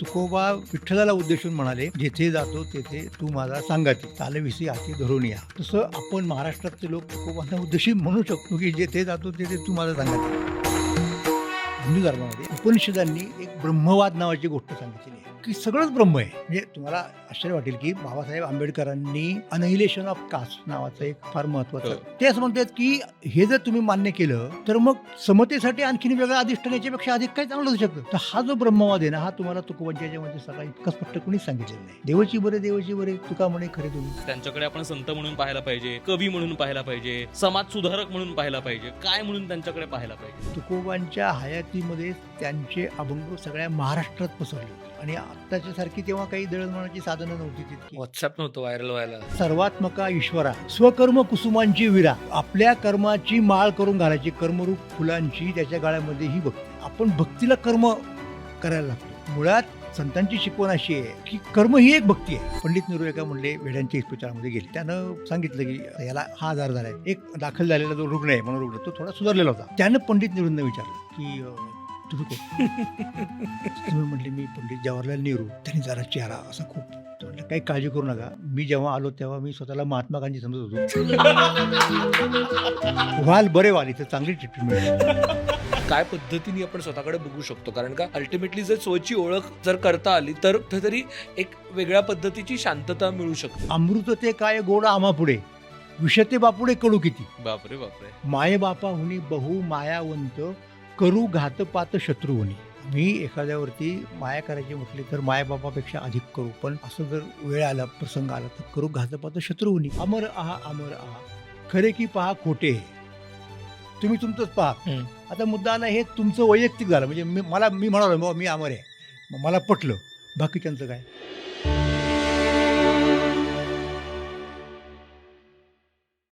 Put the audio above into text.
तुकोबा विठ्ठलाला उद्देशून म्हणाले जेथे जातो तेथे तू माझा सांगाती चालविसी हाती धरून या. तसं आपण महाराष्ट्रातले लोक तुकोबांना उद्देशून म्हणू शकतो की जेथे जातो तेथे तू माझा सांगाती हिंदू धर्मामध्ये उपनिषदांनी एक ब्रह्मवाद नावाची गोष्ट सांगितलेली आहे. की सगळंच ब्रह्म आहे. म्हणजे तुम्हाला आश्चर्य वाटेल की बाबासाहेब आंबेडकरांनी अनहिलेशन ऑफ कास्ट नावाचं एक फार महत्वाचं हो. ते असं म्हणतात की हे जर तुम्ही मान्य केलं तर मग समतेसाठी आणखीन वेगळं अधिष्ठान याच्यापेक्षा अधिक काही चांगलं होऊ शकतं. तर हा जो ब्रह्मवाद आहे ना हा तुम्हाला तुकोबांच्या याच्यामध्ये सगळा इतका स्पष्ट कोणीच सांगितलेलं नाही. देवाची बरे देवाची बरे तुका म्हणे खरे तुम्ही. त्यांच्याकडे आपण संत म्हणून पाहायला पाहिजे कवी म्हणून पाहायला पाहिजे समाज सुधारक म्हणून पाहायला पाहिजे काय म्हणून त्यांच्याकडे पाहायला पाहिजे? तुकोबांच्या हयातीमध्ये त्यांचे अभंग सगळ्या महाराष्ट्रात पसरले होते. आणि आत्ताच्या सारखी तेव्हा काही दळणवळणाची साधनं नव्हती तितकी. व्हॉट्सअप नव्हतं व्हायरल व्हायला. सर्वात्मका ईश्वरा स्वकर्म कुसुमांची विरा. आपल्या कर्माची माळ करून घालायची कर्मरूप फुलांची त्याच्या गाळ्यामध्ये ही भक्ती आपण भक्तीला कर्म करायला लागतो. मुळात संतांची शिकवण अशी आहे की कर्म ही एक भक्ती आहे. पंडित निरुएका म्हणले वेड्यांच्या इस्पितळामध्ये गेले. त्यानं सांगितलं की याला हा आजार झालाय. एक दाखल झालेला जो रुग्ण आहे म्हणून रुग्ण तो थोडा सुधारलेला होता. त्यानं पंडित नेहरूंना विचारलं की तुम्ही कोण? तुम्ही म्हटले मी पंडित जवाहरलाल नेहरू त्यांनी जरा चेहरा असा खूप तो म्हटलं, काही काळजी करू नका. मी जेव्हा आलो तेव्हा मी स्वतःला महात्मा गांधी समजत होतो. व्हाल बरे व्हाल इथं चांगली ट्रीटमेंट काय पद्धतीने आपण स्वतःकडे बघू शकतो? कारण का अल्टिमेटली जर स्वची ओळख जर करता आली तर कुठेतरी एक वेगळ्या पद्धतीची शांतता मिळू शकते. अमृत ते काय गोड आम्हा पुढे विषते बापुडे कडू किती? बापरे बापरे. माये बापा हुनी बहु मायावंत करू घातपात शत्रू होणी. मी एखाद्यावरती माया करायची म्हटली तर मायाबापापेक्षा अधिक करू. पण असं जर वेळ आला प्रसंग आला तर करू घातपात शत्रू होणी. अमर आहा अमर आहा. खरे की पहा खोटे तुम्ही तुमचंच पहा. आता मुद्दा आला हे तुमचं वैयक्तिक झालं. म्हणजे मी मला मी म्हणालो मी अमर आहे. मला पटलं. बाकीच्यांचं काय?